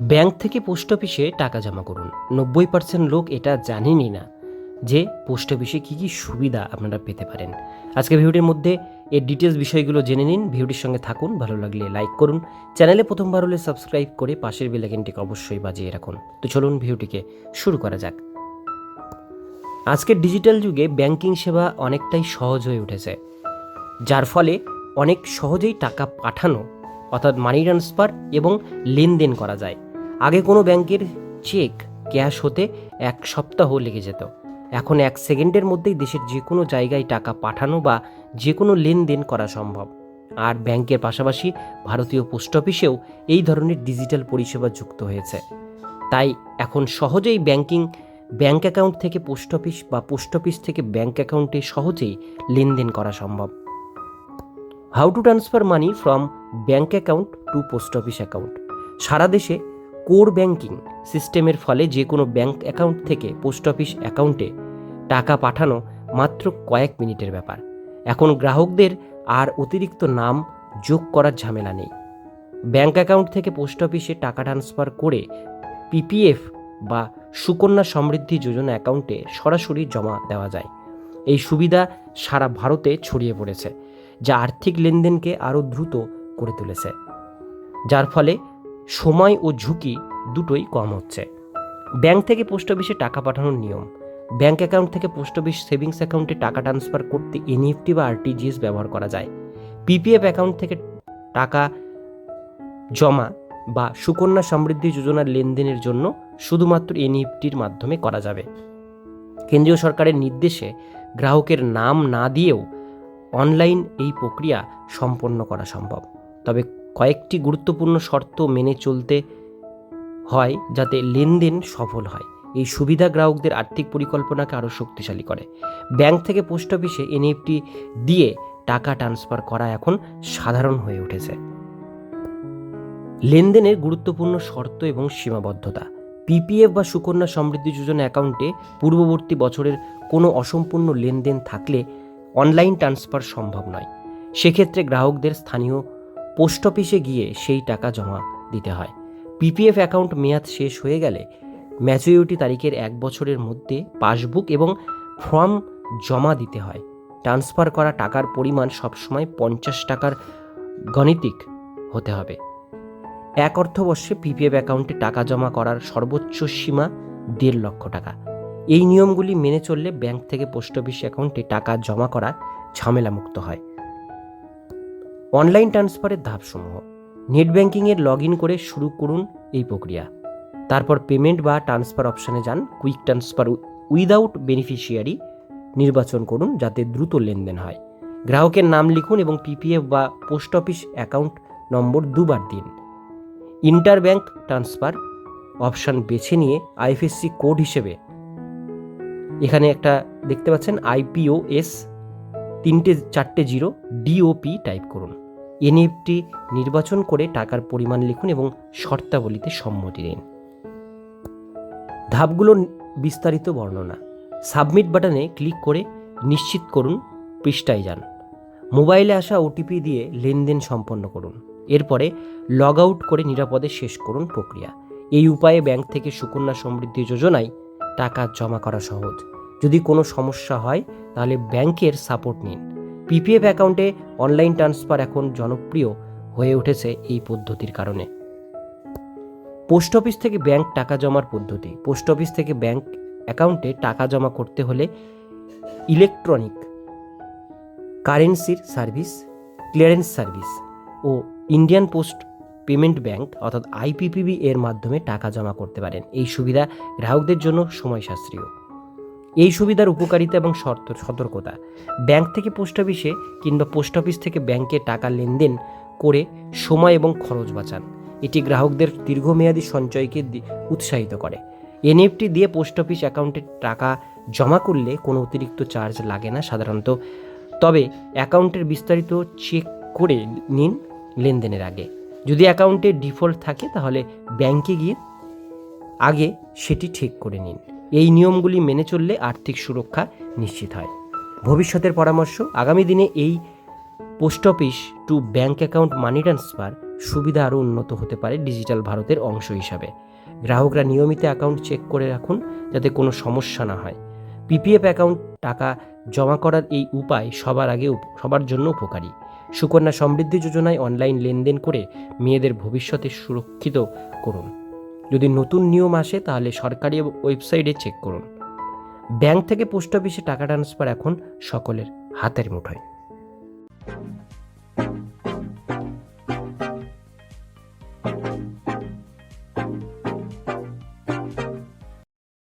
Bank থেকে post অফিসে টাকা জমা করুন। নব্বই পার্সেন্ট লোক এটা জানেনই না যে পোস্ট অফিসে কী কী সুবিধা আপনারা পেতে পারেন। আজকে ভিডিওটির মধ্যে এর ডিটেলস বিষয়গুলো জেনে নিন। ভিডিওটির সঙ্গে থাকুন, ভালো লাগলে লাইক করুন। চ্যানেলে প্রথমবার হলে সাবস্ক্রাইব করে পাশের বেলাইকনটিকে অবশ্যই বাজিয়ে রাখুন। তো চলুন ভিডিওটিকে শুরু করা যাক। আজকের ডিজিটাল যুগে ব্যাংকিং সেবা অনেকটাই সহজ হয়ে উঠেছে। যার ফলে অনেক সহজেই টাকা পাঠানো, অর্থাৎ মানি ট্রান্সফার এবং লেনদেন করা যায়। আগে কোনো ব্যাংকের চেক, ক্যাশ হতে এক সপ্তাহ লেগে যেত। এখন এক সেকেন্ডের মধ্যেই দেশের যে কোনো জায়গায় টাকা পাঠানো বা যে কোনো লেনদেন করা সম্ভব। আর ব্যাংকের পাশাপাশি ভারতীয় পোস্ট অফিসেও এই ধরনের ডিজিটাল পরিষেবা যুক্ত হয়েছে। তাই এখন সহজেই ব্যাংকিং, ব্যাংক অ্যাকাউন্ট থেকে পোস্ট অফিস বা পোস্ট অফিস থেকে ব্যাংক অ্যাকাউন্টে সহজেই লেনদেন করা সম্ভব। How to transfer money from bank account to post office account. সারা দেশে কোর ব্যাংকিং সিস্টেমের ফলে যে কোনো ব্যাংক অ্যাকাউন্ট থেকে পোস্ট অফিস অ্যাকাউন্টে টাকা পাঠানো মাত্র কয়েক মিনিটের ব্যাপার। এখন গ্রাহকদের আর অতিরিক্ত নাম যোগ করার ঝামেলা নেই। ব্যাংক অ্যাকাউন্ট থেকে পোস্ট অফিসে টাকা ট্রান্সফার করে পিপিএফ বা সুকন্যা সমৃদ্ধি যোজনা অ্যাকাউন্টে সরাসরি জমা দেওয়া যায়। এই সুবিধা সারা ভারতে ছড়িয়ে পড়েছে, যা আর্থিক লেনদেনকে আরও দ্রুত করে তুলেছে। যার ফলে সময় ও ঝুঁকি দুটোই কম হচ্ছে। ব্যাংক থেকে পোস্ট অফিসে টাকা পাঠানোর নিয়ম। ব্যাংক অ্যাকাউন্ট থেকে পোস্ট অফিস সেভিংস অ্যাকাউন্টে টাকা ট্রান্সফার করতে এনইএফটি বা আরটিজিএস ব্যবহার করা যায়। পিপিএফ অ্যাকাউন্ট থেকে টাকা জমা বা সুকন্যা সমৃদ্ধি যোজনার লেনদেনের জন্য শুধুমাত্র এনইএফটির মাধ্যমে করা যাবে। কেন্দ্রীয় সরকারের নির্দেশে গ্রাহকের নাম না দিয়েও অনলাইন এই প্রক্রিয়া সম্পন্ন করা সম্ভব। তবে কয়েকটি গুরুত্বপূর্ণ শর্ত মেনে চলতে হয় যাতে লেনদেন সফল হয়। এই সুবিধা গ্রাহকদের আর্থিক পরিকল্পনাকে আরও শক্তিশালী করে। ব্যাংক থেকে পোস্ট অফিসে এনএফটি দিয়ে টাকা ট্রান্সফার করা এখন সাধারণ হয়ে উঠেছে। লেনদেনের গুরুত্বপূর্ণ শর্ত এবং সীমাবদ্ধতা। পিপিএফ বা সুকন্যা সমৃদ্ধি যোজনা অ্যাকাউন্টে পূর্ববর্তী বছরের কোনো অসম্পূর্ণ লেনদেন থাকলে অনলাইন ট্রান্সফার সম্ভব নয়। সেক্ষেত্রে গ্রাহকদের স্থানীয় পোস্ট অফিসে গিয়ে সেই টাকা জমা দিতে হয়। পিপিএফ অ্যাকাউন্ট মেয়াদ শেষ হয়ে গেলে ম্যাচুরিটি তারিখের এক বছরের মধ্যে পাসবুক এবং ফর্ম জমা দিতে হয়। ট্রান্সফার করা টাকার পরিমাণ সবসময় পঞ্চাশ টাকার গণিতিক হতে হবে। এক অর্থবর্ষে পিপিএফ অ্যাকাউন্টে টাকা জমা করার সর্বোচ্চ সীমা দেড় লক্ষ টাকা। এই নিয়মগুলি মেনে চললে ব্যাংক থেকে পোস্ট অফিস অ্যাকাউন্টে টাকা জমা করা ঝামেলামুক্ত হয়। অনলাইন ট্রান্সফারের ধাপসমূহ। নেট ব্যাংকিংয়ের লগ ইন করে শুরু করুন এই প্রক্রিয়া। তারপর পেমেন্ট বা ট্রান্সফার অপশানে যান, কুইক ট্রান্সফার উইদাউট বেনিফিশিয়ারি নির্বাচন করুন যাতে দ্রুত লেনদেন হয়। গ্রাহকের নাম লিখুন এবং পিপিএফ বা পোস্ট অফিস অ্যাকাউন্ট নম্বর দুবার দিন। ইন্টার ব্যাংক ট্রান্সফার অপশান বেছে নিয়ে আইএফএসসি কোড হিসেবে। এখানে একটা দেখতে পাচ্ছেন আইপিওএস তিনটে চারটে জিরো ডিওপি টাইপ করুন। এনএফটি নির্বাচন করে টাকার পরিমাণ লিখুন এবং শর্তাবলীতে সম্মতি দিন। ধাপগুলো বিস্তারিত বর্ণনা। সাবমিট বাটনে ক্লিক করে নিশ্চিত করুন, পৃষ্ঠায় যান। মোবাইলে আসা ওটিপি দিয়ে লেনদেন সম্পন্ন করুন। এরপরে লগ আউট করে নিরাপদে শেষ করুন প্রক্রিয়া। এই উপায়ে ব্যাংক থেকে সুকন্যা সমৃদ্ধি যোজনায় টাকা জমা করা সহজ। যদি কোনো সমস্যা হয়, তাহলে ব্যাংকের সাপোর্ট নিন। পিপিএফ অ্যাকাউন্টে অনলাইন ট্রান্সফার এখন জনপ্রিয় হয়ে উঠেছে এই পদ্ধতির কারণে। পোস্ট অফিস থেকে ব্যাংক টাকা জমার পদ্ধতি। পোস্ট অফিস থেকে ব্যাংক অ্যাকাউন্টে টাকা জমা করতে হলে ইলেকট্রনিক কারেন্সির সার্ভিস, ক্লিয়ারেন্স সার্ভিস ও ইন্ডিয়ান পোস্ট পেমেন্ট ব্যাংক অর্থাৎ আইপিপিবি এর মাধ্যমে টাকা জমা করতে পারেন। এই সুবিধা গ্রাহকদের জন্য সময় সাশ্রয়ী এই সুবিধার উপকারিতা এবং শর্ত, সতর্কতা। ব্যাংক থেকে পোস্ট অফিসে কিংবা পোস্ট অফিস থেকে ব্যাংকে টাকা লেনদেন করে সময় এবং খরচ বাঁচান। এটি গ্রাহকদের দীর্ঘমেয়াদী সঞ্চয়কে উৎসাহিত করে। এনএফটি দিয়ে পোস্ট অফিস অ্যাকাউন্টে টাকা জমা করলে কোনো অতিরিক্ত চার্জ লাগে না সাধারণত। তবে অ্যাকাউন্টের বিস্তারিত চেক করে নিন লেনদেনের আগে। যদি অ্যাকাউন্টে ডিফল্ট থাকে তাহলে ব্যাংকে গিয়ে আগে সেটি ঠিক করে নিন। এই নিয়মগুলি মেনে চললে আর্থিক সুরক্ষা নিশ্চিত হয়। ভবিষ্যতের পরামর্শ, আগামী দিনে এই post office to bank account money transfer সুবিধা আরও উন্নত হতে পারে ডিজিটাল ভারতের অংশ হিসাবে। গ্রাহকরা নিয়মিত অ্যাকাউন্ট চেক করে রাখুন যাতে কোনো সমস্যা না হয়। পিপিএফ অ্যাকাউন্ট টাকা জমা করার এই উপায় সবার আগে সবার জন্য উপকারী। সুকন্যা সমৃদ্ধি যোজনায় অনলাইন লেনদেন করে মেয়েদের ভবিষ্যতে সুরক্ষিত করুন। যদি নতুন নিয়ম আসে, তাহলে সরকারি ওয়েবসাইটে চেক করুন। ব্যাংক থেকে পোস্ট অফিসে টাকা ট্রান্সফার এখন সকলের হাতের মুঠোয়।